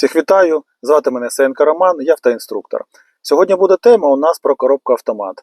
Всіх вітаю! Звати мене Сенка Роман, я автоінструктор. Сьогодні буде тема у нас про коробку автомат.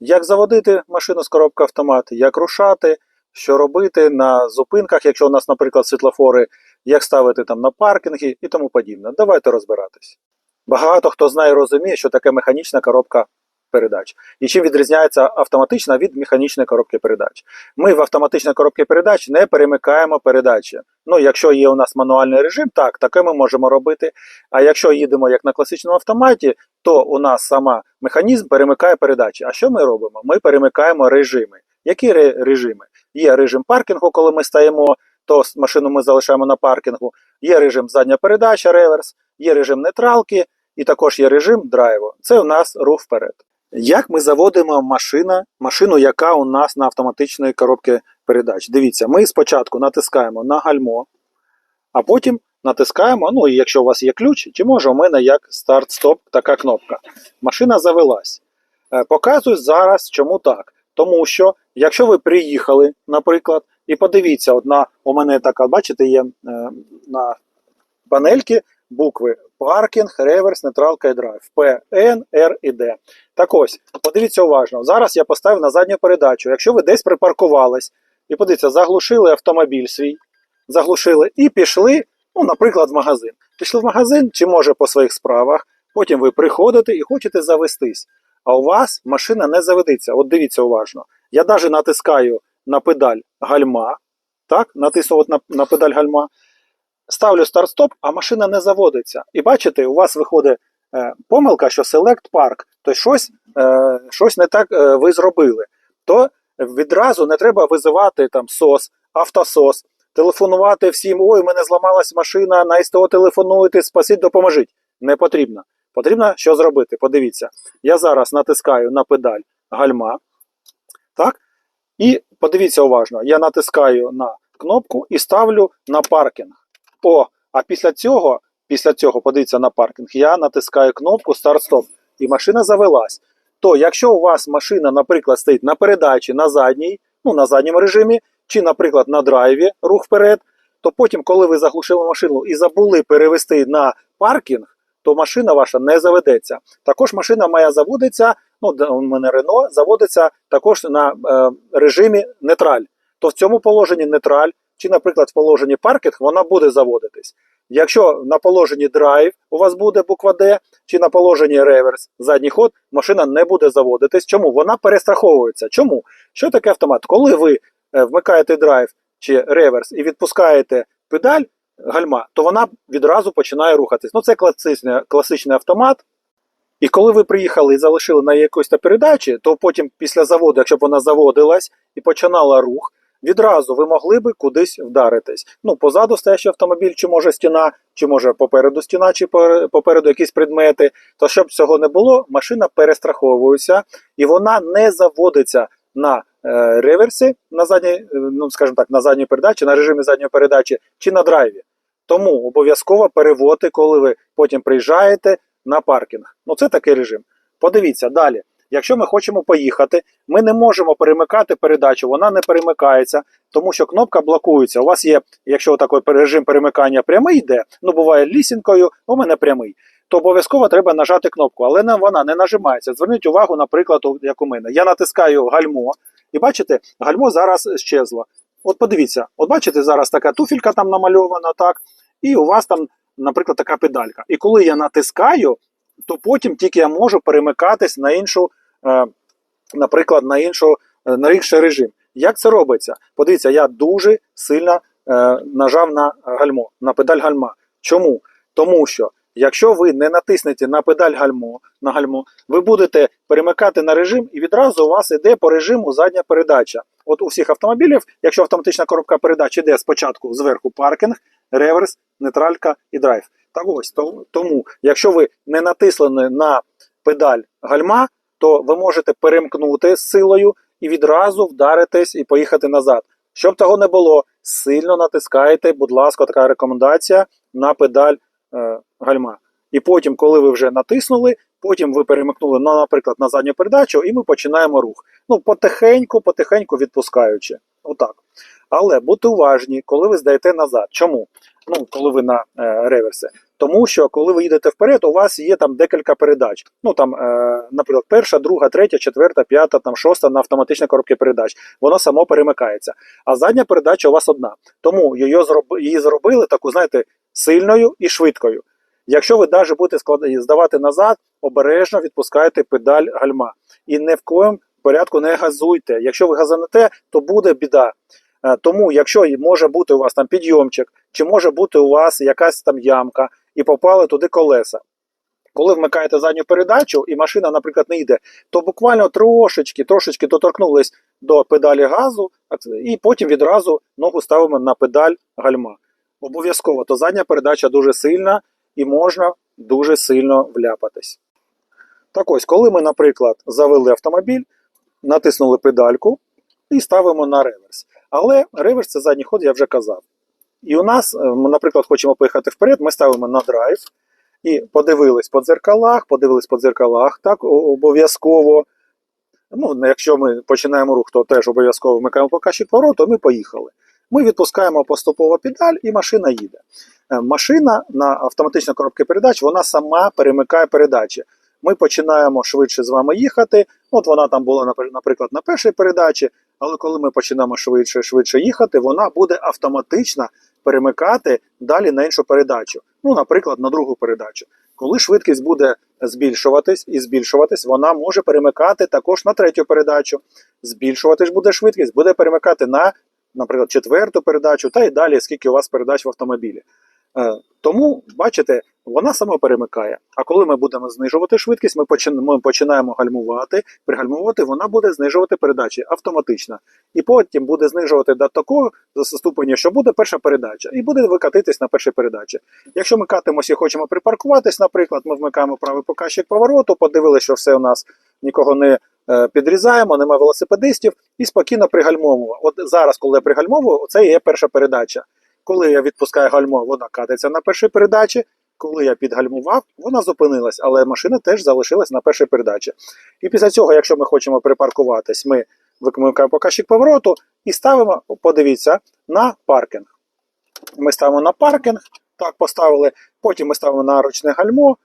Як заводити машину з коробки автомат, як рушати, що робити на зупинках, якщо у нас, наприклад, світлофори, як ставити там на паркінги і тому подібне. Давайте розбиратись. Багато хто знає і розуміє, що таке механічна коробка передач. І чим відрізняється автоматична від механічної коробки передач. Ми в автоматичній коробці передач не перемикаємо передачі. Ну, якщо є у нас мануальний режим, так, таке ми можемо робити. А якщо їдемо як на класичному автоматі, то у нас сама механізм перемикає передачі. А що ми робимо? Ми перемикаємо режими. Які режими? Є режим паркінгу, коли ми стаємо, то машину ми залишаємо на паркінгу. Є режим задня передача, реверс, є режим нейтралки, і також є режим драйву. Це у нас рух вперед. Як ми заводимо машина, машину, яка у нас на автоматичної коробці передач? Дивіться, ми спочатку натискаємо на гальмо, а потім натискаємо, ну і якщо у вас є ключ, чи може у мене як старт-стоп така кнопка. Машина завелась. Е, Показую зараз, чому так. Тому що, якщо ви приїхали, наприклад, і подивіться, одна у мене така, бачите, є е, на панельки букви паркінг, реверс, нейтралка і драйв. П, Н, Р і Д. Так ось, подивіться уважно. Зараз я поставив на задню передачу. Якщо ви десь припаркувались, і подивіться, заглушили автомобіль свій, заглушили і пішли, ну, наприклад, в магазин. Пішли в магазин, чи може по своїх справах, потім ви приходите і хочете завестись. А у вас машина не заведеться. От дивіться уважно. Я навіть натискаю на педаль гальма, так, натисну от на, на педаль гальма, ставлю старт-стоп, а машина не заводиться. І бачите, у вас виходить е, помилка, що Select Park, то щось, е, щось не так е, ви зробили. То відразу не треба визивати там СОС, автосос, телефонувати всім, ой, у мене зламалась машина, на СТО телефонуйте, спасіть, допоможіть. Не потрібно. Потрібно що зробити? Подивіться, я зараз натискаю на педаль гальма. Так? І подивіться уважно, я натискаю на кнопку і ставлю на паркінг. О, а після цього, після цього, подивіться на паркінг, я натискаю кнопку старт-стоп, і машина завелась. То якщо у вас машина, наприклад, стоїть на передачі на задній, ну на задньому режимі, чи, наприклад, на драйві рух вперед, то потім, коли ви заглушили машину і забули перевести на паркінг, то машина ваша не заведеться. Також машина моя заводиться, ну у мене Рено, заводиться також на е, режимі нейтраль. То в цьому положенні нейтраль, чи, наприклад, в положенні паркінг, вона буде заводитись. Якщо на положенні драйв у вас буде буква D, чи на положенні реверс, задній ход, машина не буде заводитись. Чому? Вона перестраховується. Чому? Що таке автомат? Коли ви е, вмикаєте драйв чи реверс і відпускаєте педаль гальма, то вона відразу починає рухатись. Ну, це класичний, класичний автомат. І коли ви приїхали і залишили на якоїсь передачі, то потім після заводу, якщо б вона заводилась і починала рух, відразу ви могли би кудись вдаритись. Ну, позаду стоящий автомобіль, чи може стіна, чи може попереду стіна, чи пер- попереду якісь предмети. То щоб цього не було, машина перестраховується і вона не заводиться на е, реверсі, на задній, е, ну скажімо так, на задній передачі, на режимі задньої передачі, чи на драйві. Тому обов'язково переводити, коли ви потім приїжджаєте на паркінг. Ну це такий режим. Подивіться далі. Якщо ми хочемо поїхати, ми не можемо перемикати передачу, вона не перемикається, тому що кнопка блокується. У вас є, якщо такий режим перемикання прямий йде, ну буває лісінкою, у мене прямий, то обов'язково треба нажати кнопку, але не, вона не нажимається. Зверніть увагу, наприклад, як у мене. Я натискаю гальмо, і бачите, гальмо зараз щезло. От подивіться, от бачите, зараз така туфелька там намальована, так, і у вас там, наприклад, така педалька. І коли я натискаю, то потім тільки я можу перемикатись на іншу, наприклад, на іншу, е, на інший режим. Як це робиться? Подивіться, я дуже сильно е, нажав на гальмо, на педаль гальма. Чому? Тому що якщо ви не натиснете на педаль гальмо, на гальмо, ви будете перемикати на режим, і відразу у вас іде по режиму задня передача. От у всіх автомобілів, якщо автоматична коробка передач іде спочатку зверху паркінг, реверс, нейтралька і драйв. Так ось то- тому, якщо ви не натисли на педаль гальма, то ви можете перемкнути з силою і відразу вдаритись і поїхати назад. Щоб того не було, сильно натискайте, будь ласка, така рекомендація на педаль е, гальма. І потім, коли ви вже натиснули, потім ви перемикнули, на, наприклад, на задню передачу, і ми починаємо рух. Ну, потихеньку, потихеньку відпускаючи. Отак. Але будьте уважні, коли ви здаєте назад. Чому? Ну, коли ви на е, реверсі. Тому що коли ви їдете вперед, у вас є там декілька передач. Ну там, е, наприклад, перша, друга, третя, четверта, п'ята, там шоста на автоматичній коробці передач. Воно само перемикається. А задня передача у вас одна. Тому її, зроб- її зробили таку, знаєте, сильною і швидкою. Якщо ви навіть будете здавати назад, обережно відпускайте педаль гальма. І ні в коєму порядку не газуйте. Якщо ви газанете, то буде біда. Е, Тому, якщо може бути у вас там підйомчик, чи може бути у вас якась там ямка, і попали туди колеса. Коли вмикаєте задню передачу і машина, наприклад, не йде, то буквально трошечки, трошечки доторкнулись до педалі газу, і потім відразу ногу ставимо на педаль гальма. Обов'язково, то задня передача дуже сильна і можна дуже сильно вляпатись. Так ось, коли ми, наприклад, завели автомобіль, натиснули педальку і ставимо на реверс. Але реверс це задній ход, я вже казав. І у нас, е, ми, наприклад, хочемо поїхати вперед, ми ставимо на драйв і подивились по дзеркалах, подивились по дзеркалах, так, обов'язково. Ну, якщо ми починаємо рух, то теж обов'язково вмикаємо показчик повороту, ми поїхали. Ми відпускаємо поступово педаль і машина їде. Е, Машина на автоматичній коробці передач вона сама перемикає передачі. Ми починаємо швидше з вами їхати. От вона там була, наприклад, на першій передачі, але коли ми починаємо швидше швидше їхати, вона буде автоматично перемикати далі на іншу передачу. Ну, наприклад, на другу передачу. Коли швидкість буде збільшуватись і збільшуватись, вона може перемикати також на третю передачу. Збільшуватись буде швидкість, буде перемикати на, наприклад, четверту передачу та й далі, скільки у вас передач в автомобілі. Е, Тому, бачите, вона сама перемикає. А коли ми будемо знижувати швидкість, ми почин- ми починаємо гальмувати. Пригальмувати вона буде знижувати передачі автоматично. І потім буде знижувати до такого ступеня, що буде перша передача, і буде викатитись на першій передачі. Якщо ми катимося і хочемо припаркуватись, наприклад, ми вмикаємо правий показчик повороту, подивилися, що все у нас нікого не е, підрізаємо, немає велосипедистів, і спокійно пригальмовуємо. От зараз, коли я пригальмовую, це є перша передача. Коли я відпускаю гальмо, вона катиться на першій передачі. Коли я підгальмував, вона зупинилась, але машина теж залишилась на першій передачі. І після цього, якщо ми хочемо припаркуватись, ми викликаємо показчик повороту і ставимо, подивіться, на паркінг. Ми ставимо на паркінг, так поставили, потім ми ставимо на ручне гальмо,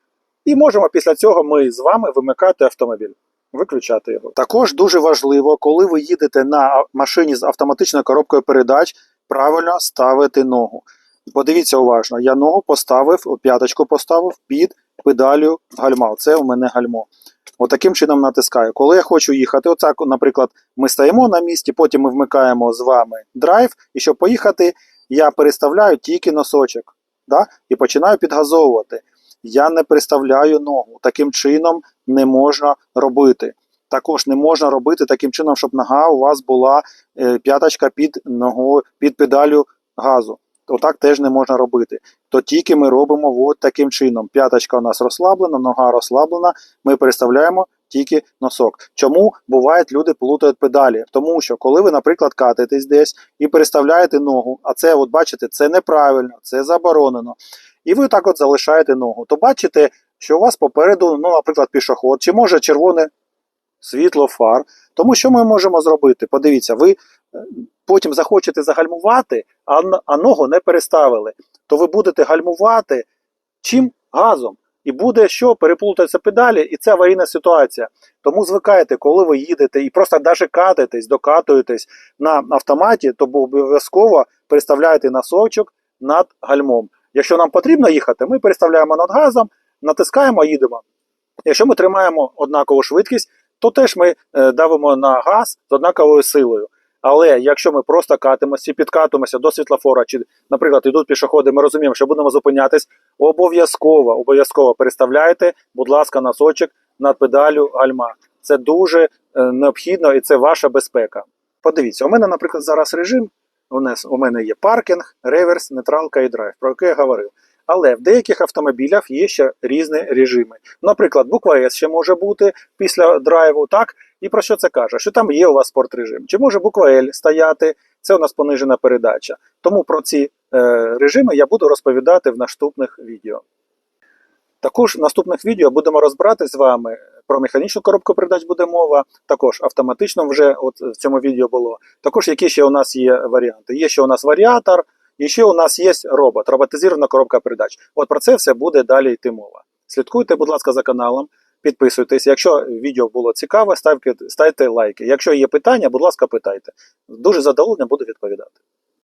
і можемо після цього ми з вами вимикати автомобіль. Виключати його. Також дуже важливо, коли ви їдете на машині з автоматичною коробкою передач, правильно ставити ногу. Подивіться уважно, я ногу поставив, п'яточку поставив під педалю гальма. Це у мене гальмо. Отаким чином натискаю. Коли я хочу їхати, оцак, наприклад, ми стоїмо на місці, потім ми вмикаємо з вами драйв, і щоб поїхати, я переставляю тільки носочок да? і починаю підгазовувати. Я не переставляю ногу. Таким чином не можна робити. Також не можна робити таким чином, щоб нога у вас була е, п'яточка під ногою, під педалю газу. Отак теж не можна робити. То тільки ми робимо от таким чином. П'яточка у нас розслаблена, нога розслаблена, ми переставляємо тільки носок. Чому бувають люди плутають педалі? Тому що коли ви, наприклад, катаєтесь десь і переставляєте ногу, а це, от бачите, це неправильно, це заборонено. І ви так от залишаєте ногу, то бачите, що у вас попереду, ну, наприклад, пішоход, чи може червоне світло фар. Тому що ми можемо зробити? Подивіться, ви е, потім захочете загальмувати, а, ногу не переставили, то ви будете гальмувати чим газом. І буде що переплутаються педалі, і це аварійна ситуація. Тому звикайте, коли ви їдете і просто навіть катаєтесь, докатуєтесь на автоматі, то обов'язково переставляйте носочок над гальмом. Якщо нам потрібно їхати, ми переставляємо над газом, натискаємо, їдемо. Якщо ми тримаємо однакову швидкість, то теж ми е, давимо на газ з однаковою силою. Але якщо ми просто катимося підкатимося до світлофора, чи, наприклад, йдуть пішоходи, ми розуміємо, що будемо зупинятись, обов'язково, обов'язково переставляйте, будь ласка, носочок над педалю гальма. Це дуже е, необхідно і це ваша безпека. Подивіться, у мене, наприклад, зараз режим. У мене є паркінг, реверс, нейтралка і драйв, про який я говорив. Але в деяких автомобілях є ще різні режими. Наприклад, буква S ще може бути після драйву, так? І про що це каже? Що там є у вас спорт режим? Чи може буква L стояти? Це у нас понижена передача. Тому про ці е, режими я буду розповідати в наступних відео. Також в наступних відео будемо розбирати з вами про механічну коробку передач буде мова, також автоматично вже от в цьому відео було. Також які ще у нас є варіанти. Є ще у нас варіатор, І ще у нас є робот, роботизована коробка передач. От про це все буде далі йти мова. Слідкуйте, будь ласка, за каналом, підписуйтесь. Якщо відео було цікаве, ставте, ставте лайки. Якщо є питання, будь ласка, питайте. Дуже задоволений буду відповідати.